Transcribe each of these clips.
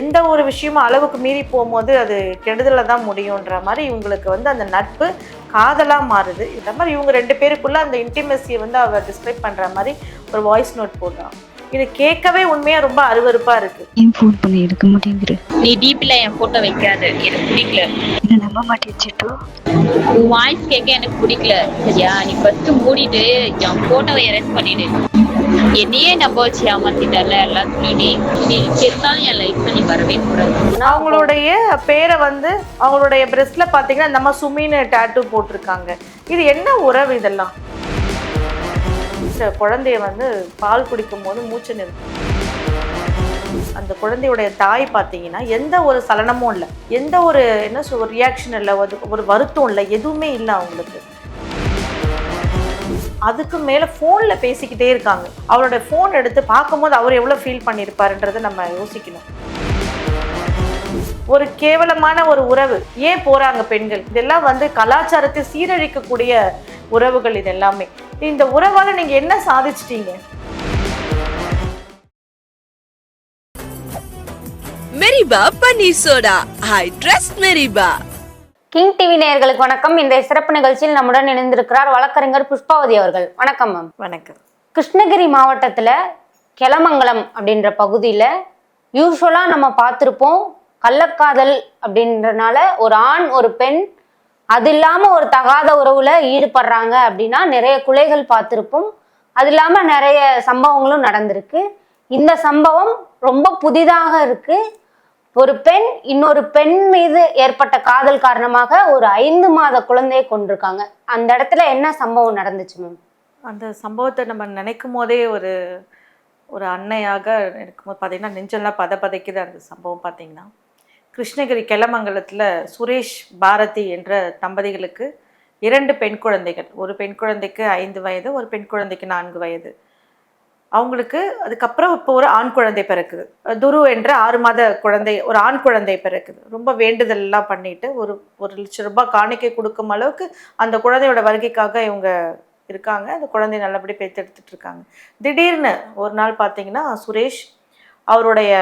எந்த ஒரு விஷயமும் அளவுக்கு மீறி போகும்போது அது கெடுதலில் தான் முடியுன்ற மாதிரி இவங்களுக்கு வந்து அந்த நட்பு காதலாக மாறுது. இந்த மாதிரி இவங்க ரெண்டு பேருக்குள்ள அந்த இன்டிமெசியை வந்து அவர் டிஸ்கிரைப் பண்ணுற மாதிரி ஒரு வாய்ஸ் நோட் போடுறான். இது கேட்கவே உண்மையாக ரொம்ப அருவருப்பாக இருக்குது ஏன் ஃபோன் பண்ணி எடுக்க மாட்டேங்கிற? நீ டிபில என் போட்டோ வைக்காத. எனக்கு பிடிக்கல. என்ன நம்ப மாட்டேன் சிட்டு உன் வாய்ஸ் கேட்க எனக்கு பிடிக்கல. சரியா? நீ ஃபர்ஸ்ட் மூடிட்டு என் போட்டோவை எரேஸ் பண்ணிடு. என்னையே நம்ப வச்சு ஏமாத்திட்டல எல்லாத்துலயும் நீ நீ என் லைஃப்ல நீ வரவே கூடாது. அவங்களுடைய பேரை வந்து அவங்களுடைய பிரெஸ்ட்ல பார்த்தீங்கன்னா நம்ம சுமின்னு டேட்டூ போட்டிருக்காங்க. இது என்ன உறவு இதெல்லாம்? குழந்தைய வந்து பால் குடிக்கும் போது மூச்சு நிறுத்தும் அந்த குழந்தையுடைய தாய் பார்த்தீங்கன்னா எந்த ஒரு சலனமும் இல்லை. எந்த ஒரு என்ன சொல் ரியாக்ஷன் இல்லை ஒரு ஒரு வருத்தம் இல்லை எதுவுமே இல்லை அவங்களுக்கு. அதுக்கு மேலே ஃபோனில் பேசிக்கிட்டே இருக்காங்க. அவரோட ஃபோன் எடுத்து பார்க்கும்போது அவர் எவ்வளோ ஃபீல் பண்ணியிருப்பாருன்றதை நம்ம யோசிக்கணும். ஒரு கேவலமான ஒரு உறவு. ஏன் போகிறாங்க பெண்கள்? இதெல்லாம் வந்து கலாச்சாரத்தை சீரழிக்கக்கூடிய உறவுகள் இது எல்லாமே. இந்த உறவால் நீங்கள் என்ன சாதிச்சிட்டீங்க? மெரிபா பன்னீர் சோடா ஐ ட்ரஸ்ட் மெரிபா கிங் டிவி நேயர்களுக்கு வணக்கம். இந்த சிறப்பு நிகழ்ச்சியில் நம்முடன் இணைந்திருக்கிறார் வழக்கறிஞர் புஷ்பாவதி அவர்கள். வணக்கம் மேம். வணக்கம். கிருஷ்ணகிரி மாவட்டத்துல கெலமங்கலம் அப்படின்ற பகுதியில யூஸ்வலா நம்ம பார்த்துருப்போம் கள்ளக்காதல் அப்படின்றனால ஒரு ஆண் ஒரு பெண் அது இல்லாம ஒரு தகாத உறவுல ஈடுபடுறாங்க அப்படின்னா நிறைய குலைகள் பார்த்துருப்போம். அது இல்லாம நிறைய சம்பவங்களும் நடந்திருக்கு. இந்த சம்பவம் ரொம்ப புதிதாக இருக்கு. ஒரு பெண் இன்னொரு பெண் மீது ஏற்பட்ட காதல் காரணமாக ஒரு ஐந்து மாத குழந்தையை கொண்டிருக்காங்க அந்த இடத்துல என்ன சம்பவம் நடந்துச்சு மேம்? அந்த சம்பவத்தை நம்ம நினைக்கும் போதே ஒரு ஒரு அன்னையாக இருக்கும்போது பார்த்தீங்கன்னா நெஞ்செல்லாம் பத பதைக்குது அந்த சம்பவம் பார்த்தீங்கன்னா கிருஷ்ணகிரி கெலமங்கலத்தில் சுரேஷ் பாரதி என்ற தம்பதிகளுக்கு இரண்டு பெண் குழந்தைகள். ஒரு பெண் குழந்தைக்கு ஐந்து வயது ஒரு பெண் குழந்தைக்கு நான்கு வயது. அவங்களுக்கு அதுக்கப்புறம் இப்போ ஒரு ஆண் குழந்தை பிறக்குது. துரு என்ற ஆறு மாத குழந்தை ஒரு ஆண் குழந்தை பிறக்குது. ரொம்ப வேண்டுதல்லாம் பண்ணிட்டு ஒரு ஒரு லட்சம் ரூபாய் காணிக்கை கொடுக்கும் அளவுக்கு அந்த குழந்தையோட வருகைக்காக இவங்க இருக்காங்க. அந்த குழந்தை நல்லபடி பேத்தெடுத்துட்டு இருக்காங்க. திடீர்னு ஒரு நாள் பார்த்தீங்கன்னா சுரேஷ் அவருடைய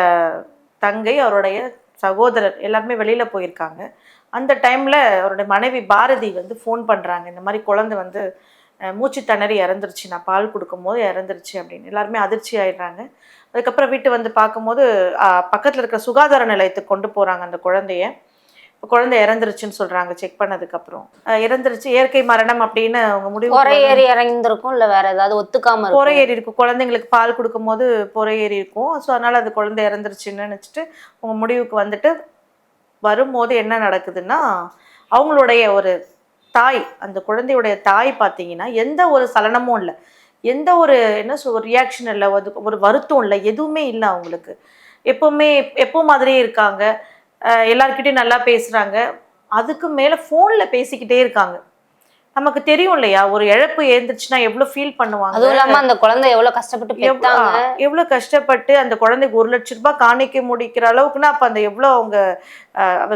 தங்கை அவருடைய சகோதரர் எல்லாருமே வெளியில் போயிருக்காங்க. அந்த டைமில் அவருடைய மனைவி பாரதி வந்து ஃபோன் பண்ணுறாங்க இந்த மாதிரி குழந்தை வந்து மூச்சு திணறி இறந்துருச்சு. நான் பால் கொடுக்கும்போது இறந்துருச்சு அப்படின்னு. எல்லாருமே அதிர்ச்சி ஆயிடுறாங்க. அதுக்கப்புறம் வீட்டு வந்து பார்க்கும்போது பக்கத்தில் இருக்கிற சுகாதார நிலையத்துக்கு கொண்டு போகிறாங்க அந்த குழந்தைய. இப்போ குழந்தை இறந்துருச்சுன்னு சொல்கிறாங்க செக் பண்ணதுக்கப்புறம். இறந்துருச்சு. இயற்கை மரணம் அப்படின்னு அவங்க முடிவு ஏறி இறங்கியிருக்கும் இல்ல வேற ஏதாவது ஒத்துக்காம பொறை ஏறி இருக்கும். குழந்தைங்களுக்கு பால் கொடுக்கும்போது பொறை ஏறி இருக்கும். ஸோ அதனால் அது குழந்தை இறந்துருச்சுன்னு நினச்சிட்டு அவங்க முடிவுக்கு வந்துட்டு வரும்போது என்ன நடக்குதுன்னா அவங்களுடைய ஒரு தாய் அந்த குழந்தையுடைய தாய் பார்த்தீங்கன்னா எந்த ஒரு சலனமும் இல்லை. எந்த ஒரு என்ன சொல் ஒரு ரியாக்ஷன் இல்லை ஒரு ஒரு வருத்தம் இல்லை எதுவுமே இல்லை அவங்களுக்கு. எப்போவுமே எப்போ மாதிரியே இருக்காங்க. எல்லாருக்கிட்டையும் நல்லா பேசுகிறாங்க அதுக்கு மேலே ஃபோனில் பேசிக்கிட்டே இருக்காங்க. நமக்கு தெரியும் இல்லையா? ஒரு இழப்பு ஏந்துச்சுன்னா எவ்வளோ ஃபீல் பண்ணுவாங்க? அதுவும் இல்லாம அந்த குழந்தை எவ்வளவு கஷ்டப்பட்டு பெத்தாங்க. எவ்வளோ கஷ்டப்பட்டு அந்த குழந்தைக்கு ஒரு லட்ச ரூபாய் காணிக்க முடிக்கிற அளவுக்குன்னா அப்போ அந்த எவ்வளோ அவங்க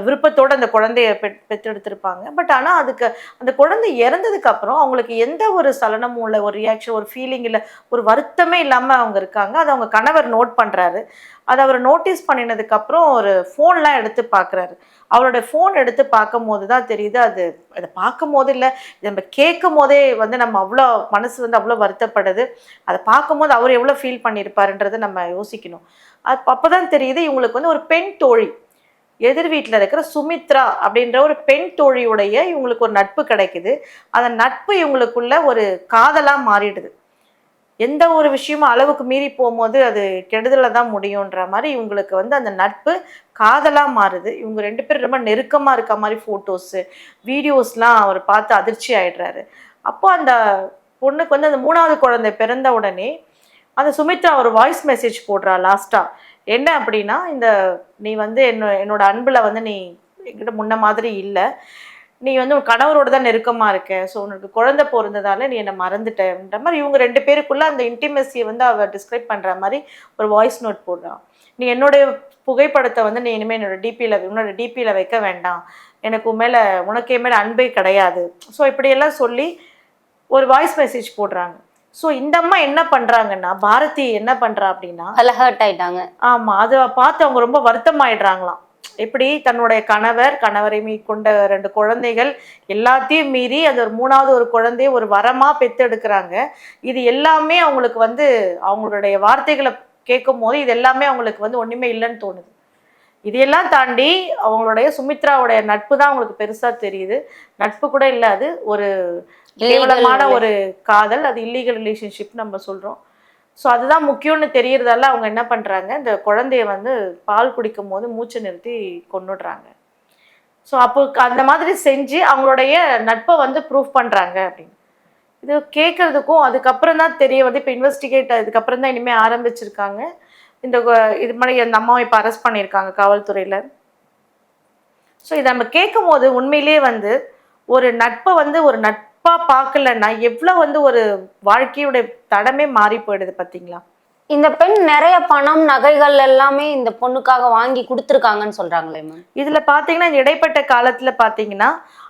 விருப்பத்தோட அந்த குழந்தைய பெற் பெற்றெடுத்திருப்பாங்க. பட் ஆனால் அதுக்கு அந்த குழந்தை இறந்ததுக்கு அப்புறம் அவங்களுக்கு எந்த ஒரு சலனமும் இல்லை ஒரு ரியாக்ஷன் ஒரு ஃபீலிங் இல்லை ஒரு வருத்தமே இல்லாமல் அவங்க இருக்காங்க. அதை அவங்க கணவர் நோட் பண்ணுறாரு அதை அவர் நோட்டீஸ் பண்ணினதுக்கப்புறம் ஒரு ஃபோன்லாம் எடுத்து பார்க்குறாரு. அவரோட ஃபோன் எடுத்து பார்க்கும் போது தான் தெரியுது அது அதை பார்க்கும் போது இல்லை நம்ம கேட்கும் போதே வந்து நம்ம அவ்வளோ மனசு வந்து அவ்வளோ வருத்தப்படுது. அதை பார்க்கும்போது அவர் எவ்வளோ ஃபீல் பண்ணியிருப்பாருன்றதை நம்ம யோசிக்கணும். அது அப்போ தான் தெரியுது இவங்களுக்கு வந்து ஒரு பெண் தோழி. எதிர் வீட்டில் இருக்கிற சுமித்ரா அப்படின்ற ஒரு பெண் தோழியுடைய இவங்களுக்கு ஒரு நட்பு கிடைக்குது. அந்த நட்பு இவங்களுக்குள்ள ஒரு காதலாக மாறிடுது. எந்த ஒரு விஷயமும் அளவுக்கு மீறி போகும்போது அது கெடுதலில் தான் முடியுன்ற மாதிரி இவங்களுக்கு வந்து அந்த நட்பு காதலாக மாறுது. இவங்க ரெண்டு பேரும் ரொம்ப நெருக்கமாக இருக்க மாதிரி ஃபோட்டோஸு வீடியோஸ்லாம் அவர் பார்த்து அதிர்ச்சி ஆயிடுறாரு. அப்போ அந்த பொண்ணுக்கு வந்து அந்த மூணாவது குழந்தை பிறந்த உடனே அந்த சுமித்ரா ஒரு வாய்ஸ் மெசேஜ் போடுறா லாஸ்ட்டாக என்ன அப்படின்னா இந்த நீ வந்து என்ன என்னோட அன்பில் வந்து நீ என்கிட்ட முன்ன மாதிரி இல்லை. நீ வந்து உன் கணவரோட தான் நெருக்கமாக இருக்க? ஸோ உனக்கு குழந்தை பிறந்ததால நீ என்னை மறந்துட்டன்ற மாதிரி இவங்க ரெண்டு பேருக்குள்ள அந்த இன்டிமெசியை வந்து அவ டிஸ்கிரைப் பண்ணுற மாதிரி ஒரு வாய்ஸ் நோட் போடுறான். நீ என்னுடைய புகைப்படத்தை வந்து நீ இனிமேல் என்னோட டிபியில் உன்னோட டிபியில் வைக்க வேண்டாம். எனக்கு மேலே உனக்கு மேலே அன்பே கிடையாது. ஸோ இப்படியெல்லாம் சொல்லி ஒரு வாய்ஸ் மெசேஜ் போடுறாங்க. ஸோ இந்த அம்மா என்ன பண்றாங்கன்னா பாரதி என்ன பண்றா அப்படின்னா ஹர்ட் ஆயிட்டாங்க. ஆமா அதை பார்த்து அவங்க ரொம்ப வருத்தமாயிடுறாங்களாம். எப்படி தன்னுடைய கணவர் கணவரை மீ கொண்ட ரெண்டு குழந்தைகள் எல்லாத்தையும் மீறி அது ஒரு மூணாவது ஒரு குழந்தைய ஒரு வரமா பெத்தெடுக்கிறாங்க. இது எல்லாமே அவங்களுக்கு வந்து அவங்களுடைய வார்த்தைகளை கேட்கும் போது இது எல்லாமே அவங்களுக்கு வந்து ஒண்ணுமே இல்லைன்னு தோணுது. இதையெல்லாம் தாண்டி அவங்களுடைய சுமித்ராவுடைய நட்பு தான் அவங்களுக்கு பெருசா தெரியுது. நட்பு கூட இல்ல அது ஒரு கேவலமான ஒரு காதல் அது இல்லீகல் ரிலேஷன்ஷிப் நம்ம சொல்றோம். ஸோ அதுதான் முக்கியம்னு தெரியறதால அவங்க என்ன பண்ணுறாங்க இந்த குழந்தைய வந்து பால் குடிக்கும் போது மூச்சை நிறுத்தி கொண்டுடுறாங்க ஸோ அப்போ அந்த மாதிரி செஞ்சு அவங்களுடைய நட்பை வந்து ப்ரூஃப் பண்ணுறாங்க அப்படின்னு. இது கேட்கறதுக்கும் அதுக்கப்புறம் தான் தெரிய வந்து இப்போ இன்வெஸ்டிகேட் அதுக்கப்புறம் தான் இனிமேல் ஆரம்பிச்சிருக்காங்க. இந்த இது மாதிரி அந்த அம்மாவை இப்போ அரெஸ்ட் பண்ணியிருக்காங்க காவல்துறையில். ஸோ இதை நம்ம கேட்கும் போது உண்மையிலேயே வந்து ஒரு நட்பை வந்து ஒரு நட்பு பார்க்கலன்னா எவ்வளோ வந்து ஒரு வாழ்க்கையுடைய தடமே மாறி போயிடுது பார்த்தீங்களா இந்த பெண் நிறைய பணம் நகைகள் எல்லாமே இந்த பொண்ணுக்காக வாங்கி கொடுத்துருக்காங்கன்னு சொல்றாங்களே மேம் இதுல பாத்தீங்கன்னா இந்த இடைப்பட்ட காலத்துல பாத்தீங்கன்னா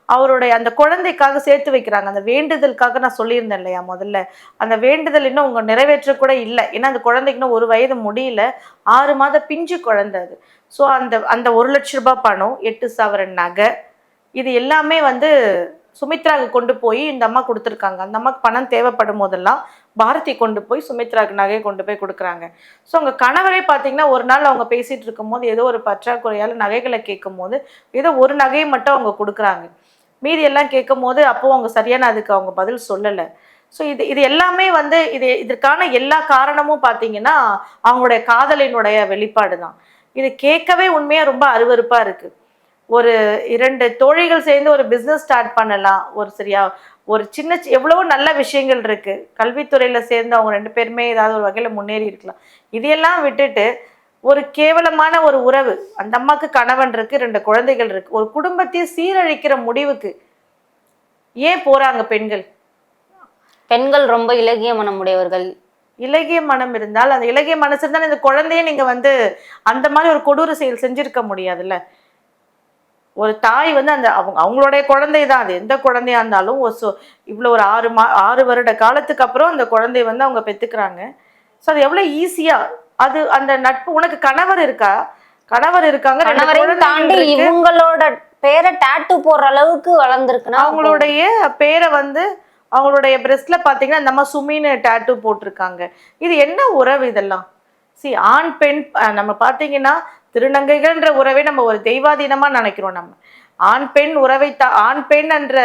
அவருடைய அந்த குழந்தைக்காக சேர்த்து வைக்கிறாங்க. அந்த வேண்டுதலுக்காக நான் சொல்லியிருந்தேன் இல்லையா முதல்ல? அந்த வேண்டுதல் இன்னும் உங்க நிறைவேற்ற கூட இல்லை. ஏன்னா அந்த குழந்தைக்கு இன்னும் ஒரு வயது முடியல. ஆறு மாத பிஞ்சு குழந்தை அது. ஸோ அந்த அந்த ஒரு லட்ச ரூபாய் பணம் எட்டு சவரன் நகை இது எல்லாமே வந்து சுமித்ராவுக்கு கொண்டு போய் இந்த அம்மா கொடுத்துருக்காங்க. அந்த அம்மாக்கு பணம் தேவைப்படும் போதெல்லாம் பாரதி கொண்டு போய் சுமித்ராவுக்கு நகையை கொண்டு போய் கொடுக்குறாங்க. ஸோ அவங்க கணவரே பார்த்தீங்கன்னா ஒரு நாள் அவங்க பேசிட்டு இருக்கும்போது ஏதோ ஒரு பற்றாக்குறையால் நகைகளை கேட்கும் போது ஏதோ ஒரு நகையை மட்டும் அவங்க கொடுக்குறாங்க. மீதி எல்லாம் கேட்கும் போது அப்போது அவங்க சரியான அதுக்கு அவங்க பதில் சொல்லலை. ஸோ இது இது எல்லாமே வந்து இது இதற்கான எல்லா காரணமும் பார்த்தீங்கன்னா அவங்களுடைய காதலினுடைய வெளிப்பாடு தான் இது கேட்கவே உண்மையாக ரொம்ப அருவருப்பாக இருக்குது ஒரு இரண்டு தோழிகள் சேர்ந்து ஒரு பிஸ்னஸ் ஸ்டார்ட் பண்ணலாம். ஒரு சரியா ஒரு சின்ன எவ்வளவோ நல்ல விஷயங்கள் இருக்கு. கல்வித்துறையில சேர்ந்து அவங்க ரெண்டு பேருமே ஏதாவது ஒரு வகையில முன்னேறி இருக்கலாம். இதையெல்லாம் விட்டுட்டு ஒரு கேவலமான ஒரு உறவு அந்த அம்மாக்கு கணவன் இருக்கு ரெண்டு குழந்தைகள் இருக்கு. ஒரு குடும்பத்தையே சீரழிக்கிற முடிவுக்கு ஏன் போறாங்க பெண்கள்? பெண்கள் ரொம்ப இலகிய மனமுடையவர்கள் இலகிய மனம் இருந்தால் அந்த இலகிய மனசு இருந்தால் இந்த குழந்தைய நீங்க வந்து அந்த மாதிரி ஒரு கொடூர செயல் செஞ்சிருக்க முடியாதுல்ல? ஒரு தாய் வந்து அந்த அவங்க அவங்களுடைய குழந்தை தான் அது. எந்த குழந்தையா இருந்தாலும் ஒரு சொ இவ்வளோ ஒரு ஆறு மா ஆறு வருட காலத்துக்கு அப்புறம் அந்த குழந்தைய வந்து அவங்க பெத்துக்கிறாங்க. ஸோ அது எவ்வளோ ஈஸியா அது அந்த நட்பு உனக்கு கணவர் இருக்கா? கணவர் இருக்காங்க தாண்டி. இவங்களோட பேரை டாட்டு போடுற அளவுக்கு வளர்ந்துருக்குன்னா அவங்களுடைய பேரை வந்து அவங்களுடைய பிரஸ்ட்ல பாத்தீங்கன்னா இந்த அம்மா சுமின்னு டேட்டூ போட்டிருக்காங்க. இது என்ன உறவு இதெல்லாம்? சி ஆண் பெண் நம்ம பாத்தீங்கன்னா திருநங்கைகள்ன்ற உறவை நம்ம ஒரு தெய்வாதீனமாக நினைக்கிறோம் நம்ம. ஆண் பெண் உறவை தா ஆண் பெண் என்ற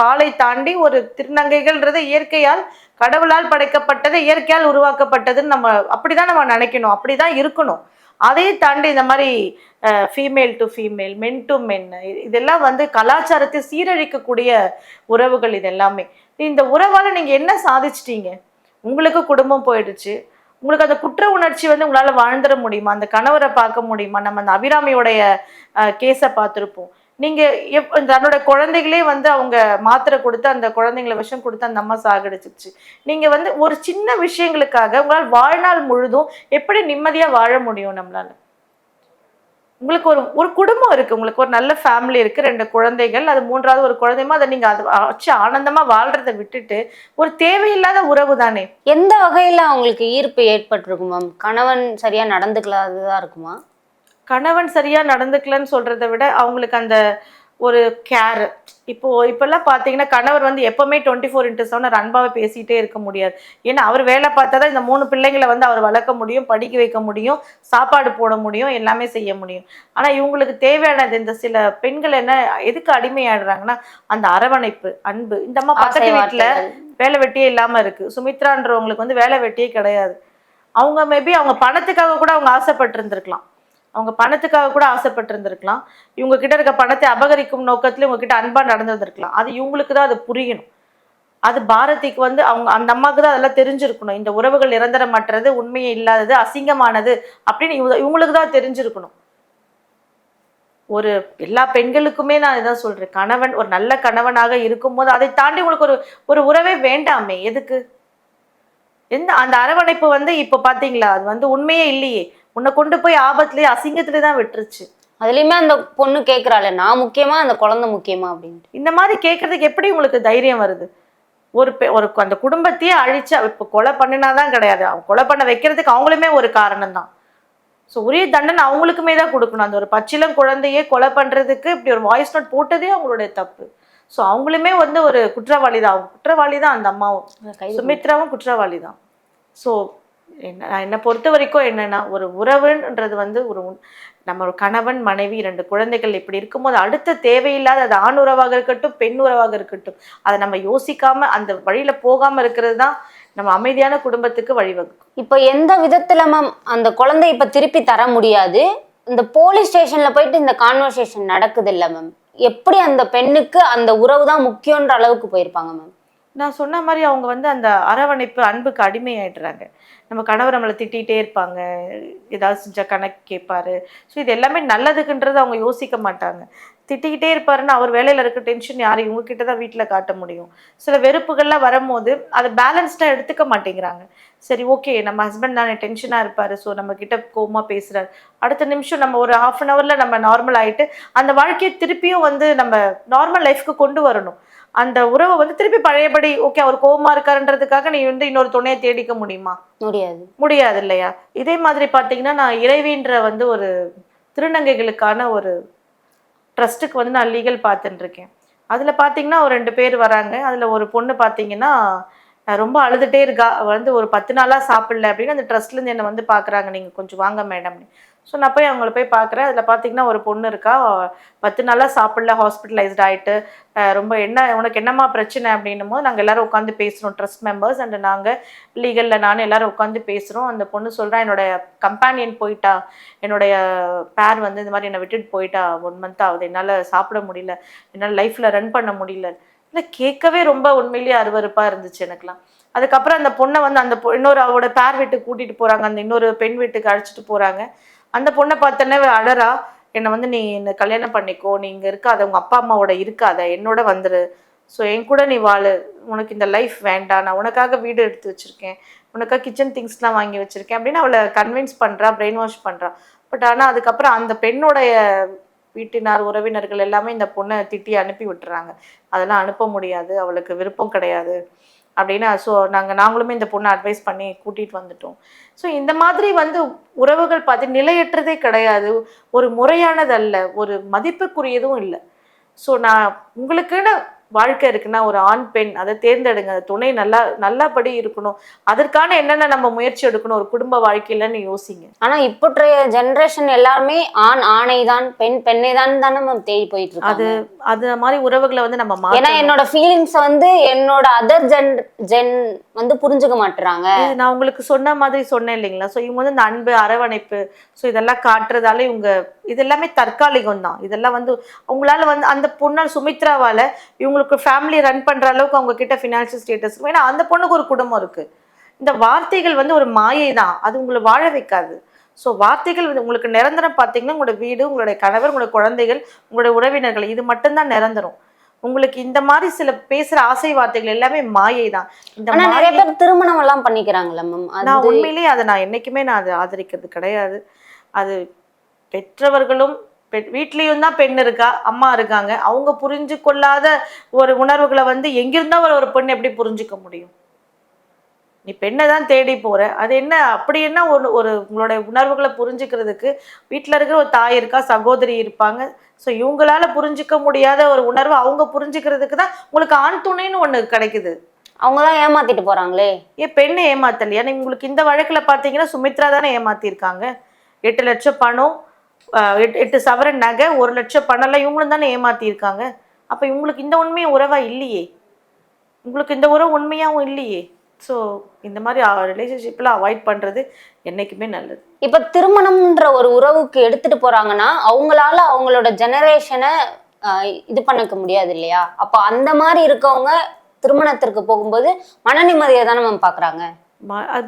பாலை தாண்டி ஒரு திருநங்கைகள்ன்றது இயற்கையால் கடவுளால் படைக்கப்பட்டது இயற்கையால் உருவாக்கப்பட்டதுன்னு நம்ம அப்படிதான் நம்ம நினைக்கணும். அப்படிதான் இருக்கணும். அதே தாண்டி இந்த மாதிரி female to female men to men இதெல்லாம் வந்து கலாச்சாரத்தை சீரழிக்கக்கூடிய உறவுகள் இது எல்லாமே இந்த உறவால் நீங்கள் என்ன சாதிச்சிட்டீங்க? உங்களுக்கு குடும்பம் போயிடுச்சு. உங்களுக்கு அந்த குற்ற உணர்ச்சி வந்து உங்களால வாழ்ந்துட முடியுமா? அந்த கணவரை பார்க்க முடியுமா? நம்ம அந்த அபிராமியோடைய கேஸை பார்த்துருப்போம். நீங்க எப் தன்னோட குழந்தைகளே வந்து அவங்க மாத்திரை கொடுத்து அந்த குழந்தைங்களை விஷம் கொடுத்து அந்த அம்மா சாகடிச்சிச்சு நீங்க வந்து ஒரு சின்ன விஷயங்களுக்காக உங்களால் வாழ்நாள் முழுதும் எப்படி நிம்மதியா வாழ முடியும் நம்மளால? உங்களுக்கு ஒரு ஒரு குடும்பம் இருக்கு. உங்களுக்கு ஒரு நல்ல ஃபேமிலி இருக்கு. ரெண்டு குழந்தைகள். அது மூன்றாவது ஒரு குழந்தைமா அதை நீங்க அதை வச்சு ஆனந்தமா வாழ்றதை விட்டுட்டு ஒரு தேவையில்லாத உறவு தானே? எந்த வகையில அவங்களுக்கு ஈர்ப்பு ஏற்பட்டிருக்கும் மேம் கணவன் சரியா நடந்துக்கலாததா இருக்குமா? கணவன் சரியா நடந்துக்கலன்னு சொல்றதை விட அவங்களுக்கு அந்த ஒரு கேர் இப்போ இப்பெல்லாம் பார்த்தீங்கன்னா கணவர் வந்து எப்பவுமே டுவெண்ட்டி ஃபோர் இன்ட்டு செவன் அன்பாவை பேசிட்டே இருக்க முடியாது. ஏன்னா அவர் வேலை பார்த்தா தான் இந்த மூணு பிள்ளைங்களை வந்து அவர் வளர்க்க முடியும் படிக்க வைக்க முடியும் சாப்பாடு போட முடியும் எல்லாமே செய்ய முடியும். ஆனால் இவங்களுக்கு தேவையானது இந்த சில பெண்கள் என்ன எதுக்கு அடிமையாடுறாங்கன்னா அந்த அரவணைப்பு அன்பு. இந்த அம்மா பக்கத்து வீட்டில். வேலை வெட்டியே இல்லாம இருக்கு. சுமித்ரான்றவங்களுக்கு வந்து வேலை வெட்டியே கிடையாது. அவங்க மேபி அவங்க பணத்துக்காக கூட அவங்க ஆசைப்பட்டிருந்திருக்கலாம். அவங்க பணத்துக்காக கூட ஆசைப்பட்டிருந்திருக்கலாம். இவங்க கிட்ட இருக்க பணத்தை அபகரிக்கும் நோக்கத்துல இவங்க கிட்ட அன்பா நடந்திருந்திருக்கலாம். அது இவங்களுக்கு தான் அது புரியணும். அது பாரதிக்கு வந்து அவங்க அந்த அம்மாவுக்கு தான் அதெல்லாம் தெரிஞ்சிருக்கணும். இந்த உறவுகள் நிரந்தரமற்றது உண்மையே இல்லாதது அசிங்கமானது அப்படின்னு இவங்களுக்கு தான் தெரிஞ்சிருக்கணும். ஒரு எல்லா பெண்களுக்குமே நான் இதான் சொல்றேன். கணவன் ஒரு நல்ல கணவனாக இருக்கும்போது அதை தாண்டி உங்களுக்கு ஒரு ஒரு உறவே வேண்டாமே. எதுக்கு? எந்த அந்த அரவணைப்பு வந்து இப்ப பாத்தீங்களா? அது வந்து உண்மையே இல்லையே. உன்னை கொண்டு போய் ஆபத்துலயே அசிங்கத்திலே தான் விட்டுருச்சு. அதுலயுமே அந்த பொண்ணு கேக்குறாள் நான் முக்கியமா அந்த குழந்தை முக்கியமா அப்படின்ட்டு. இந்த மாதிரி கேட்கறதுக்கு எப்படி உங்களுக்கு தைரியம் வருது? ஒரு ஒரு அந்த குடும்பத்தையே அழிச்சா இப்போ கொலை பண்ணினாதான் கிடையாது. அவங்க கொலை பண்ண வைக்கிறதுக்கு அவங்களுமே ஒரு காரணம் தான் ஸோ உரிய தண்டனை அவங்களுக்குமே தான் கொடுக்கணும். அந்த ஒரு பச்சிலம் குழந்தையே கொலை பண்றதுக்கு இப்படி ஒரு வாய்ஸ் நோட் போட்டதே அவங்களுடைய தப்பு. ஸோ அவங்களுமே வந்து ஒரு குற்றவாளி தான் அவங்க குற்றவாளி தான் அந்த அம்மாவும். சுமித்ராவும் குற்றவாளி தான் ஸோ என்ன நான் என்னை பொறுத்த வரைக்கும் என்னென்னா ஒரு உறவுன்றது வந்து ஒரு நம்ம ஒரு கணவன் மனைவி ரெண்டு குழந்தைகள் இப்படி இருக்கும்போது அடுத்த தேவையில்லாத அது ஆண் உறவாக இருக்கட்டும் பெண் உறவாக இருக்கட்டும் அதை நம்ம யோசிக்காம அந்த வழியில போகாம இருக்கிறது தான் நம்ம அமைதியான குடும்பத்துக்கு வழிவகுக்கும். இப்போ எந்த விதத்துல மேம் அந்த குழந்தை இப்ப திருப்பி தர முடியாது? இந்த போலீஸ் ஸ்டேஷன்ல போயிட்டு இந்த கான்வர்சேஷன் நடக்குது இல்லை மேம் எப்படி அந்த பெண்ணுக்கு அந்த உறவு தான் முக்கியன்ற அளவுக்கு போயிருப்பாங்க மேம் நான் சொன்ன மாதிரி அவங்க வந்து அந்த அரவணைப்பு அன்புக்கு அடிமையாயிடுறாங்க. நம்ம கணவர் நம்மளை திட்டிகிட்டே இருப்பாங்க. ஏதாவது செஞ்சால் கணக்கு கேட்பாரு. ஸோ இது எல்லாமே நல்லதுக்குன்றது அவங்க யோசிக்க மாட்டாங்க. திட்டிக்கிட்டே இருப்பாருன்னா அவர் வேலையில் இருக்க டென்ஷன் யாரும் உங்ககிட்ட தான் வீட்டில் காட்ட முடியும். சில வெறுப்புகள்லாம் வரும்போது அதை பேலன்ஸ்டாக எடுத்துக்க மாட்டேங்கிறாங்க. சரி ஓகே நம்ம ஹஸ்பண்ட் தானே டென்ஷனாக இருப்பார். ஸோ நம்ம கிட்ட பேசுகிறார் அடுத்த நிமிஷம் நம்ம ஒரு ஹாஃப் அன் ஹவரில் நம்ம நார்மல் ஆகிட்டு அந்த வாழ்க்கையை திருப்பியும் வந்து நம்ம நார்மல் லைஃப்க்கு கொண்டு வரணும். அந்த உறவை வந்து திருப்பி பழையபடி ஓகே அவர் கோவமா இருக்காருன்றதுக்காக நீ வந்து இன்னொரு துணையை தேடிக்க முடியுமா? முடியாது. முடியாது இல்லையா? இதே மாதிரி பார்த்தீங்கன்னா நான் இறைவின்ற வந்து ஒரு திருநங்கைகளுக்கான ஒரு ட்ரஸ்ட்டுக்கு வந்து நான் லீகல் பார்த்துட்டு இருக்கேன் அதில் பார்த்தீங்கன்னா ஒரு ரெண்டு பேர் வராங்க. அதில் ஒரு பொண்ணு பார்த்தீங்கன்னா ரொம்ப அழுதுகிட்டே இருக்கா. வந்து ஒரு பத்து நாளாக சாப்பிடல அப்படின்னு அந்த ட்ரஸ்ட்லேருந்து என்னை வந்து பார்க்குறாங்க நீங்கள் கொஞ்சம் வாங்க மேடம் ஸோ நான் போய் அவங்கள போய் பார்க்குறேன். அதில் பார்த்தீங்கன்னா ஒரு பொண்ணு இருக்கா. பத்து நாளாக சாப்பிடல ஹாஸ்பிட்டலைஸ்ட் ஆகிட்டு ரொம்ப என்ன உனக்கு என்னம்மா பிரச்சனை அப்படின்னும் போது நாங்கள் எல்லாரும் உட்காந்து பேசுகிறோம் ட்ரஸ்ட் மெம்பர்ஸ் அண்ட் நாங்கள் லீகலில் நானும் எல்லோரும் உட்காந்து பேசுகிறோம் அந்த பொண்ணு சொல்கிறேன் என்னோட கம்பேனியன் போயிட்டா. என்னுடைய பேர் வந்து இந்த மாதிரி என்னை விட்டுட்டு போயிட்டா. ஒன் மந்த் ஆகுது. என்னால் சாப்பிட முடியல. என்னால் லைஃப்பில் ரன் பண்ண முடியல. இல்லை கேட்கவே ரொம்ப உண்மையிலேயே அருவருப்பாக இருந்துச்சு எனக்குலாம் அதுக்கப்புறம் அந்த பொண்ணை வந்து அந்த பொ- இன்னொரு அவரோட பேர் வீட்டுக்கு கூட்டிகிட்டு போகிறாங்க அந்த இன்னொரு பெண் வீட்டுக்கு அழைச்சிட்டு போகிறாங்க அந்த பொண்ணை பார்த்தோன்னே அவ அழறா என்னை வந்து நீ என்ன கல்யாணம் பண்ணிக்கோ நீ இங்கே இருக்காத உங்கள் அப்பா அம்மாவோட இருக்காத என்னோட வந்துரு. ஸோ என் கூட நீ வாழு. உனக்கு இந்த லைஃப் வேண்டாம். நான் உனக்காக வீடு எடுத்து வச்சுருக்கேன். உனக்காக கிச்சன் திங்ஸ்லாம் வாங்கி வச்சுருக்கேன் அப்படின்னு அவளை கன்வின்ஸ் பண்ணுறா பிரெயின் வாஷ் பண்ணுறா பட் ஆனால் அதுக்கப்புறம் அந்த பெண்ணுடைய வீட்டினார் உறவினர்கள் எல்லாமே இந்த பொண்ணை திட்டி அனுப்பி விட்டுறாங்க. அதெல்லாம் அனுப்ப முடியாது. அவளுக்கு விருப்பம் கிடையாது. அப்படின்னு ஸோ நாங்கள் நாங்களுமே இந்த பொண்ணை அட்வைஸ் பண்ணி கூட்டிகிட்டு வந்துட்டோம். ஸோ இந்த மாதிரி வந்து உறவுகள் பார்த்து நிலையற்றதே கிடையாது. ஒரு முறையானதல்ல. ஒரு மதிப்புக்குரியதும் இல்லை. ஸோ நான் உங்களுக்குன்னு வாழ்க்கை இருக்குன்னா ஒரு ஆண் பெண் அதை தேர்ந்தெடுங்க. அந்த துணை நல்லா நல்லபடி இருக்கணும். அதற்கான என்னென்ன நம்ம முயற்சி எடுக்கணும்? ஒரு குடும்ப வாழ்க்கையிலன்னு யோசிங்க. ஆனா இப்போதைய ஜெனரேஷன் எல்லாருமே ஆண் ஆணை தான் பெண் பெண்ணை தான் தானே மேம் தேடி போயிட்டு அது இருக்காங்க. அது மாதிரி உறவுகளை வந்து நம்ம ஏன்னா. என்னோட ஃபீலிங்ஸ் வந்து என்னோட அதர் ஜென் ஜென் வந்து புரிஞ்சுக்க மாட்டுறாங்க. நான் உங்களுக்கு சொன்ன மாதிரி சொன்னேன் இல்லைங்களா? ஸோ இவங்க வந்து இந்த அன்பு அரவணைப்பு ஸோ இதெல்லாம் காட்டுறதால இவங்க இது எல்லாமே தற்காலிகம் தான் இதெல்லாம் வந்து அவங்களால வந்து அந்த பொண்ணால் சுமித்ராவால இவங்களுக்கு ஃபேமிலி ரன் பண்ற அளவுக்கு அவங்க கிட்ட ஃபினான்ஷியல் ஸ்டேட்டஸ் ஏன்னா அந்த பொண்ணுக்கு ஒரு குடும்பம் இருக்கு. இந்த வார்த்தைகள் வந்து ஒரு மாயை தான் அது உங்களை வாழ வைக்காது. ஸோ வார்த்தைகள் வந்து உங்களுக்கு நிரந்தரம் பார்த்தீங்கன்னா உங்களோட வீடு உங்களுடைய கணவர் உங்களுடைய குழந்தைகள் உங்களுடைய உறவினர்கள் இது மட்டும்தான் நிரந்தரம். உங்களுக்கு இந்த மாதிரி சில பேசுற ஆசை வார்த்தைகள் எல்லாமே மாயை தான் இந்த நிறைய பேர் திருமணம் எல்லாம் பண்ணிக்கிறாங்கல்ல மேம் நான் உண்மையிலேயே அதை நான் என்னைக்குமே நான் அதை ஆதரிக்கிறது கிடையாது. அது பெற்றவர்களும் பெ- வீட்லயும் தான் பெண் இருக்கா அம்மா இருக்காங்க. அவங்க புரிஞ்சு கொள்ளாத ஒரு உணர்வுகளை வந்து எங்கிருந்தா ஒரு ஒரு பெண் எப்படி புரிஞ்சுக்க முடியும்? நீ பெண்ணை தான் தேடி போற. அது என்ன அப்படி என்ன ஒரு ஒரு உங்களுடைய உணர்வுகளை புரிஞ்சுக்கிறதுக்கு வீட்டில் இருக்கிற ஒரு தாய் இருக்கா சகோதரி இருப்பாங்க. ஸோ இவங்களால புரிஞ்சுக்க முடியாத ஒரு உணர்வை அவங்க புரிஞ்சுக்கிறதுக்கு தான் உங்களுக்கு ஆண் துணைன்னு ஒன்று கிடைக்குது. அவங்கதான் ஏமாத்திட்டு போறாங்களே. ஏன் பெண்ணை ஏமாத்தலையா? உங்களுக்கு இந்த வழக்குல பாத்தீங்கன்னா சுமித்ரா தானே ஏமாத்திருக்காங்க எட்டு லட்சம் பணம் எட்டு எட்டு சவரன் நகை ஒரு லட்சம் பணம்லாம் இவங்களும் தானே ஏமாற்றியிருக்காங்க அப்போ இவங்களுக்கு இந்த உண்மையும் உறவாக இல்லையே? உங்களுக்கு இந்த உறவு உண்மையாகவும் இல்லையே? ஸோ இந்த மாதிரி ரிலேஷன்ஷிப்லாம் அவாய்ட் பண்ணுறது என்றைக்குமே நல்லது. இப்போ திருமணம்ன்ற ஒரு உறவுக்கு எடுத்துட்டு போகிறாங்கன்னா அவங்களால அவங்களோட ஜெனரேஷனை இது பண்ணிக்க முடியாது இல்லையா? அப்போ அந்த மாதிரி இருக்கவங்க திருமணத்திற்கு போகும்போது மன நிம்மதியை தானே மேம் பார்க்குறாங்க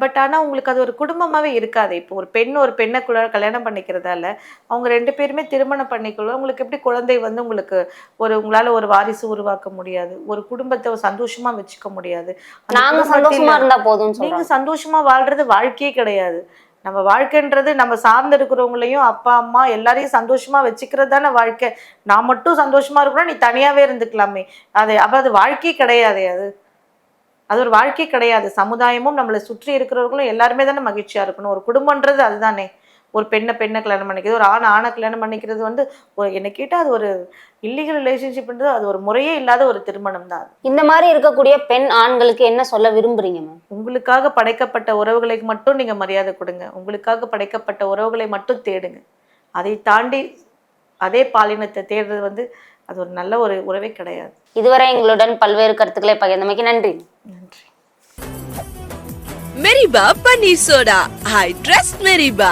பட் ஆனால் உங்களுக்கு அது ஒரு குடும்பமாகவே இருக்காது. இப்போ ஒரு பெண் ஒரு பெண்ணை குல கல்யாணம் பண்ணிக்கிறதால அவங்க ரெண்டு பேருமே திருமணம் பண்ணிக்கொள்ள உங்களுக்கு எப்படி குழந்தை வந்து உங்களுக்கு ஒரு உங்களால் ஒரு வாரிசு உருவாக்க முடியாது. ஒரு குடும்பத்தை சந்தோஷமா வச்சுக்க முடியாது. அந்த நாங்க குடும்பத்தில் சந்தோஷமா இருந்தா போதும்னு நீங்க சொல்றாங்க சந்தோஷமா வாழ்றது வாழ்க்கையே கிடையாது. நம்ம வாழ்க்கைன்றது நம்ம சார்ந்து இருக்கிறவங்களையும் அப்பா அம்மா எல்லாரையும் சந்தோஷமா வச்சுக்கிறது தானே வாழ்க்கை. நான் மட்டும் சந்தோஷமா இருக்கணும் நீ தனியாவே இருந்துக்கலாமே. அது அப்ப அது வாழ்க்கையே கிடையாதே அது. அது ஒரு வாழ்க்கை கிடையாது. சமுதாயமும் நம்மளை சுற்றி இருக்கிறவர்களும் எல்லாருமே தானே மகிழ்ச்சியா இருக்கணும். ஒரு குடும்பம்ன்றது அதுதானே. ஒரு பெண்ணை பெண்ணை கல்யாணம் பண்ணிக்கிறது ஒரு ஆணை ஆணை கல்யாணம் பண்ணிக்கிறது வந்து ஒரு என்னை கேட்டால் அது ஒரு இல்லீகல் ரிலேஷன்ஷிப்ன்றது அது ஒரு முறையே இல்லாத ஒரு திருமணம் தான். இந்த மாதிரி இருக்கக்கூடிய பெண் ஆண்களுக்கு என்ன சொல்ல விரும்புறீங்க மேம்? உங்களுக்காக படைக்கப்பட்ட உறவுகளுக்கு மட்டும் நீங்க மரியாதை கொடுங்க. உங்களுக்காக படைக்கப்பட்ட உறவுகளை மட்டும் தேடுங்க. அதை தாண்டி அதே பாலினத்தை தேடுறது வந்து அது ஒரு நல்ல ஒரு உறவே கிடையாது. இதுவரை எங்களுடன் பல்வேறு கருத்துக்களை பகிர்ந்தமைக்கு நன்றி. நன்றி. மெரிபா பன்னீர் சோடா. I trust மெரிபா.